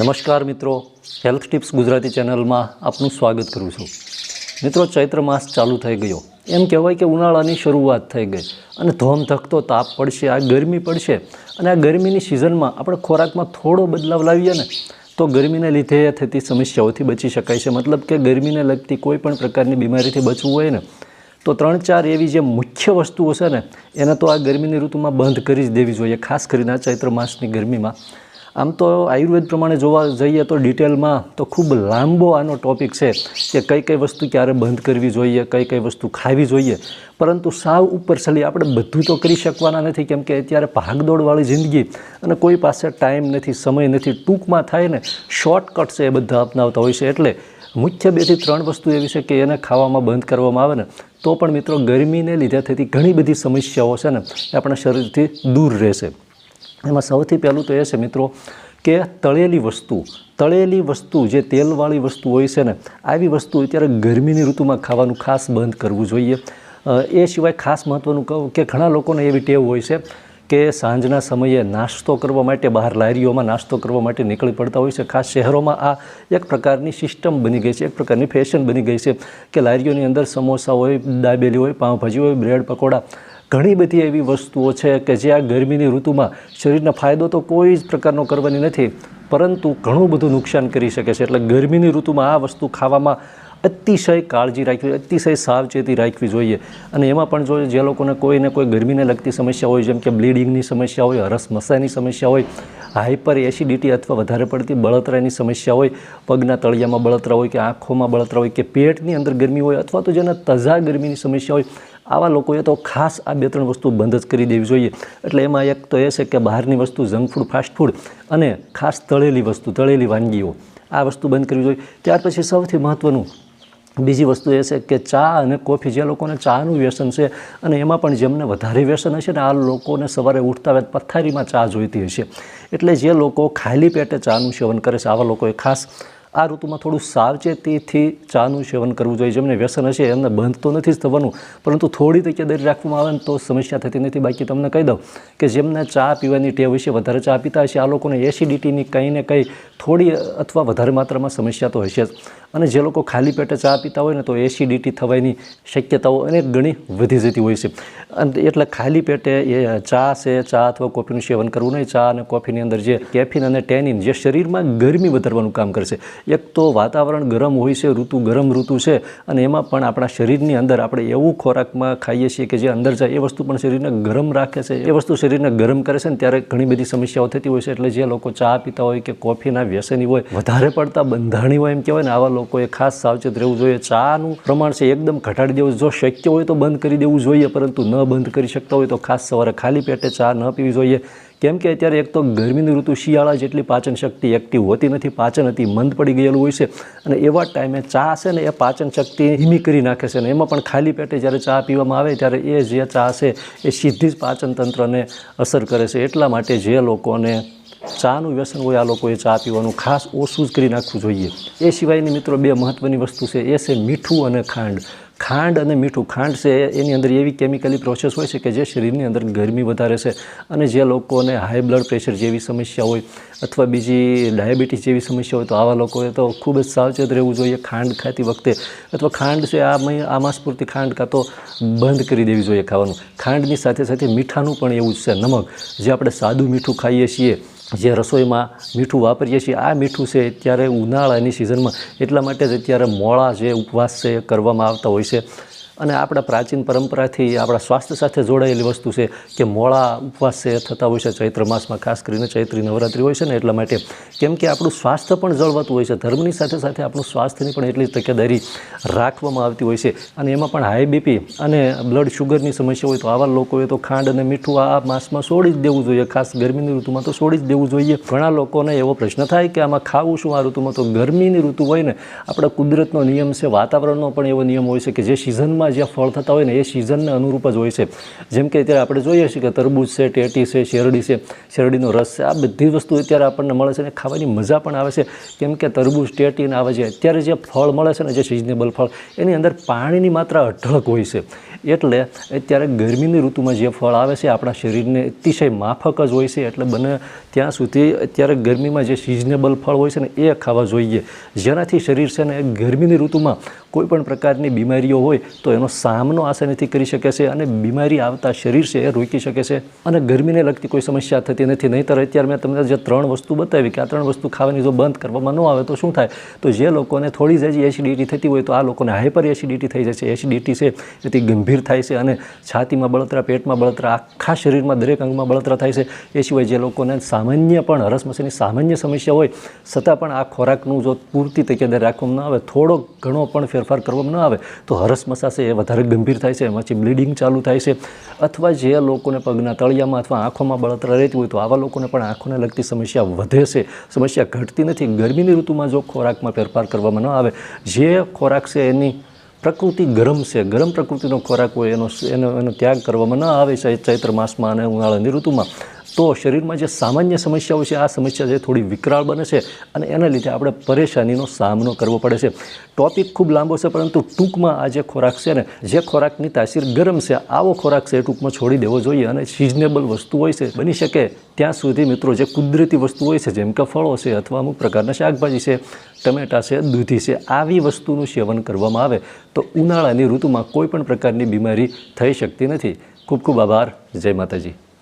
નમસ્કાર મિત્રો. Health tips Gujarati ચેનલમાં આપનું સ્વાગત કરું છું. મિત્રો, ચૈત્ર માસ ચાલુ થઈ ગયો. એમ કહેવાય કે ઉનાળાની શરૂઆત થઈ ગઈ અને ધોમધકતો તાપ પડશે, આ ગરમી પડશે અને આ ગરમીની સિઝનમાં આપણે ખોરાકમાં થોડો બદલાવ લાવીએ ને, તો ગરમીને લીધે થતી સમસ્યાઓથી બચી શકાય છે. મતલબ કે ગરમીને લગતી કોઈ પણ પ્રકારની બીમારીથી બચવું હોય ને, તો ત્રણ ચાર એવી જે મુખ્ય વસ્તુઓ છે ને, એને તો આ ગરમીની ઋતુમાં બંધ કરી જ દેવી જોઈએ, ખાસ કરીને આ ચૈત્ર માસની ગરમીમાં. આમ તો આયુર્વેદ પ્રમાણે જોવા જઈએ તો ડિટેલમાં તો ખૂબ લાંબો આનો ટોપિક છે કે કઈ કઈ વસ્તુ ક્યારે બંધ કરવી જોઈએ, કઈ કઈ વસ્તુ ખાવી જોઈએ. પરંતુ સાવ ઉપર ચલી આપણે બધું તો કરી શકવાના નથી કેમ કે અત્યારે ભાગદોડવાળી જિંદગી અને કોઈ પાસે ટાઈમ નથી, સમય નથી, ટૂંકમાં થાય ને શોર્ટકટ છે એ બધા અપનાવતા હોય છે. એટલે મુખ્ય બેથી ત્રણ વસ્તુ એવી છે કે એને ખાવામાં બંધ કરવામાં આવે ને તો પણ મિત્રો ગરમીને લીધે થતી ઘણી બધી સમસ્યાઓ છે ને એ આપણા શરીરથી દૂર રહેશે. એમાં સૌથી પહેલું તો એ છે મિત્રો કે તળેલી વસ્તુ તળેલી વસ્તુ જે તેલવાળી વસ્તુ હોય છે ને, આવી વસ્તુ અત્યારે ગરમીની ઋતુમાં ખાવાનું ખાસ બંધ કરવું જોઈએ. એ સિવાય ખાસ મહત્ત્વનું કહું કે ઘણા લોકોને એવી ટેવ હોય છે કે સાંજના સમયે નાસ્તો કરવા માટે બહાર લારીઓમાં નાસ્તો કરવા માટે નીકળી પડતા હોય છે. ખાસ શહેરોમાં આ એક પ્રકારની સિસ્ટમ બની ગઈ છે, એક પ્રકારની ફેશન બની ગઈ છે કે લારીઓની અંદર સમોસા હોય, દાબેલી હોય, પાઉંભાજી હોય, બ્રેડ, પકોડા ઘણી બધી એવી વસ્તુઓ છે કે જે આ ગરમીની ઋતુમાં શરીરને ફાયદો તો કોઈ જ પ્રકારનો કરવાની નથી, પરંતુ ઘણું બધું નુકસાન કરી શકે છે. એટલે ગરમીની ઋતુમાં આ વસ્તુ ખાવામાં અતિશય કાળજી રાખવી, અતિશય સાવચેતી રાખવી જોઈએ. અને એમાં પણ જો જે લોકોને કોઈને કોઈ ગરમીને લગતી સમસ્યા હોય, જેમ કે બ્લીડિંગની સમસ્યા હોય, હરસ મસાની સમસ્યા હોય હાઇપર એસિડિટી અથવા વધારે પડતી બળતરાની સમસ્યા હોય, પગના તળિયામાં બળતરા હોય કે આંખોમાં બળતરા હોય કે પેટની અંદર ગરમી હોય અથવા તો જેને તજા ગરમીની સમસ્યા હોય આવા લોકોએ તો ખાસ આ બે ત્રણ વસ્તુ બંધ જ કરી દેવી જોઈએ. એટલે એમાં એક તો એ છે કે બહારની વસ્તુ જંક ફૂડ, ફાસ્ટ ફૂડ અને ખાસ તળેલી વસ્તુ, તળેલી વાનગીઓ, આ વસ્તુ બંધ કરવી જોઈએ. ત્યાર પછી સૌથી મહત્ત્વનું બીજી વસ્તુ એ છે કે ચા અને કોફી, જે લોકોને ચાનું વ્યસન છે અને એમાં પણ જેમને વધારે વ્યસન હશે ને, આ લોકોને સવારે ઉઠતા વેત પથારીમાં ચા જોઈતી હશે. એટલે જે લોકો ખાલી પેટે ચાનું સેવન કરે છે, આવા લોકોએ ખાસ આ ઋતુમાં થોડું સાવચેતીથી ચાનું સેવન કરવું જોઈએ. જેમને વ્યસન હશે એમને બંધ તો નથી જ થવાનું, પરંતુ થોડી તકેદારી રાખવામાં આવે ને તો સમસ્યા થતી નથી. બાકી તમને કહી દઉં કે જેમને ચા પીવાની ટેવ હશે વધારે ચા પીતા હશે, આ લોકોને એસિડિટીની કંઈ ને કંઈ થોડી અથવા વધારે માત્રામાં સમસ્યા તો હશે જ. અને જે લોકો ખાલી પેટે ચા પીતા હોય ને તો એસિડિટી થવાની શક્યતાઓ અનેક ગણી વધી જતી હોય છે. અને એટલે ખાલી પેટે એ ચા છે, ચા અથવા કોફીનું સેવન કરવું નહીં. ચા અને કોફીની અંદર જે કેફીન અને ટેનિન જે શરીરમાં ગરમી વધારવાનું કામ કરશે. એક તો વાતાવરણ ગરમ હોય છે, ઋતુ ગરમ ઋતુ છે અને એમાં પણ આપણા શરીરની અંદર આપણે એવું ખોરાકમાં ખાઈએ છીએ કે જે અંદર જાય એ વસ્તુ પણ શરીરને ગરમ રાખે છે. એ વસ્તુ શરીરને ગરમ કરે છે ને ત્યારે ઘણી બધી સમસ્યાઓ થતી હોય છે. એટલે જે લોકો ચા પીતા હોય કે કોફીના વ્યસની હોય, વધારે પડતા બંધાણી હોય એમ કહેવાય ને, આવા લોકોએ ખાસ સાવચેત રહેવું જોઈએ. ચાનું પ્રમાણ છે એકદમ ઘટાડી દેવું. જો શક્ય હોય તો બંધ કરી દેવું જોઈએ, પરંતુ ન બંધ કરી શકતા હોય તો ખાસ સવારે ખાલી પેટે ચા ન પીવી જોઈએ. કેમ કે અત્યારે એક તો ગરમીની ઋતુ શિયાળા જેટલી પાચન શક્તિ એક્ટિવ હોતી નથી, પાચન હતી મંદ પડી ગયેલું હોય છે અને એવા ટાઈમે ચા છે ને એ પાચન શક્તિ ધીમી કરી નાખે છે અને એમાં પણ ખાલી પેટે જ્યારે ચા પીવામાં આવે ત્યારે એ જે ચા છે એ સીધી જ પાચન તંત્રને અસર કરે છે. એટલા માટે જે લોકોને ચાનું વ્યસન હોય આ લોકોએ ચા પીવાનું. ખાસ ઓછું જ કરી નાખવું જોઈએ. એ સિવાયની મિત્રો બે મહત્ત્વની વસ્તુ છે. એ છે મીઠું અને ખાંડ. ખાંડ અને મીઠું. ખાંડ છે એની અંદર એવી કેમિકલી પ્રોસેસ હોય છે કે જે શરીરની અંદર ગરમી વધારે છે અને જે લોકોને હાઈ બ્લડ પ્રેશર જેવી સમસ્યા હોય અથવા બીજી ડાયાબિટીસ જેવી સમસ્યા હોય તો આવા લોકોએ તો ખૂબ જ સાવચેત રહેવું જોઈએ ખાંડ ખાતી વખતે. અથવા ખાંડ છે આ મહિ- આ માસ ખાંડ કાં તો બંધ કરી દેવી જોઈએ ખાવાનું. ખાંડની સાથે સાથે મીઠાનું પણ એવું જ છે. નમક. જે આપણે સાદું મીઠું ખાઈએ છીએ જે રસોઈમાં મીઠું વાપરીએ છીએ, આ મીઠું છે અત્યારે ઉનાળાની સિઝનમાં એટલા માટે જ અત્યારે મોળા જે ઉપવાસ છે કરવામાં આવતા હોય છે. અને આપણા પ્રાચીન પરંપરાથી આપણા સ્વાસ્થ્ય સાથે જોડાયેલી વસ્તુ છે કે મોળા ઉપવાસ થતા હોય છે, ચૈત્ર માસમાં ખાસ કરીને ચૈત્રી નવરાત્રિ હોય છે ને એટલા માટે. કેમ કે આપણું સ્વાસ્થ્ય પણ જળવાતું હોય છે. ધર્મની સાથે સાથે આપણું સ્વાસ્થ્યની પણ એટલી તકેદારી રાખવામાં આવતી હોય છે. અને એમાં પણ હાઈ બીપી અને બ્લડ શુગરની સમસ્યા હોય તો આવા લોકોએ તો ખાંડ અને મીઠું આ માસમાં છોડી જ દેવું જોઈએ. ખાસ ગરમીની ઋતુમાં તો છોડી જ દેવું જોઈએ. ઘણા લોકોને એવો પ્રશ્ન થાય કે આમાં ખાવું શું આ ઋતુમાં? તો ગરમીની ઋતુ હોય ને, આપણા કુદરતનો નિયમ છે, વાતાવરણનો પણ એવો નિયમ હોય છે કે જે સિઝનમાં સિઝનમાં જે ફળ થતા હોય ને એ સિઝનને અનુરૂપ જ હોય છે. જેમ કે અત્યારે આપણે જોઈએ છીએ કે તરબૂચ છે, ટેટી છે, શેરડી છે. શેરડીનો રસ છે, આ બધી વસ્તુ અત્યારે આપણને મળે છે અને ખાવાની મજા પણ આવે છે. કેમ કે તરબૂચ ટેટીને આવે છે અત્યારે જે ફળ મળે છે ને જે સિઝનેબલ ફળ, એની અંદર પાણીની માત્રા અઢળક હોય છે. એટલે અત્યારે ગરમીની ઋતુમાં જે ફળ આવે છે આપણા શરીરને અતિશય માફક જ હોય છે. એટલે બને ત્યાં સુધી અત્યારે ગરમીમાં જે સિઝનેબલ ફળ હોય છે ને એ ખાવા જોઈએ. જેનાથી શરીર છે ને ગરમીની ઋતુમાં કોઈ પણ પ્રકારની બીમારીઓ હોય તો એનો સામનો આસાનીથી કરી શકે છે અને બીમારી આવતા શરીર છે એ રોકી શકે છે અને ગરમીને લગતી કોઈ સમસ્યા થતી નથી. નહીંતર અત્યારે મેં તમને જે ત્રણ વસ્તુ બતાવી કે આ ત્રણ વસ્તુ ખાવાની જો બંધ કરવામાં ન આવે તો શું થાય? તો જે લોકોને થોડી જ એસિડિટી થતી હોય તો આ લોકોને હાઈપર એસિડિટી થઈ છે એસિડિટી છે, એથી ગંભીર થાય છે અને છાતીમાં બળતરા, પેટમાં બળતરા, આખા શરીરમાં દરેક અંગમાં બળતરા થાય છે. એ સિવાય જે લોકોને સામાન્ય પણ હરસમસીની સામાન્ય સમસ્યા હોય, છતાં પણ આ ખોરાકનું જો પૂરતી તકેદારી રાખવામાં ન આવે, થોડો ઘણો પણ ફેરફાર કરવામાં ન આવે, તો હરસમસા છે એ વધારે ગંભીર થાય છે, એમાંથી બ્લીડિંગ ચાલુ થાય છે, અથવા જે લોકોને પગના તળિયામાં અથવા આંખોમાં બળતરા રહેતી હોય તો આવા લોકોને પણ આંખોને લગતી સમસ્યા વધે છે. સમસ્યા ઘટતી નથી. ગરમીની ઋતુમાં જો ખોરાકમાં ફેરફાર કરવામાં ન આવે, જે ખોરાક છે એની પ્રકૃતિ ગરમ છે. ગરમ પ્રકૃતિનો ખોરાક હોય એનો એનો એનો ત્યાગ કરવામાં ન આવે છે ચૈત્ર માસમાં અને ઉનાળાની ઋતુમાં. તો શરીરમાં જે સામાન્ય સમસ્યાઓ છે, આ સમસ્યા છે થોડી વિકરાળ બને છે અને એના લીધે આપણે પરેશાનીનો સામનો કરવો પડે છે. ટોપિક ખૂબ લાંબો છે, પરંતુ ટૂંકમાં આ જે ખોરાક છે ને, જે ખોરાકની તાસીર ગરમ છે, આવો ખોરાક છે એ ટૂંકમાં છોડી દેવો જોઈએ અને સિઝનેબલ વસ્તુ હોય છે, બની શકે ત્યાં સુધી મિત્રો જે કુદરતી વસ્તુ હોય છે, જેમ કે ફળો છે અથવા અમુક પ્રકારના શાકભાજી છે, ટમેટા છે, દૂધી છે, આવી વસ્તુનું સેવન કરવામાં આવે તો ઉનાળાની ઋતુમાં કોઈ પણ પ્રકારની બીમારી થઈ શકતી નથી. ખૂબ ખૂબ આભાર. જય માતાજી.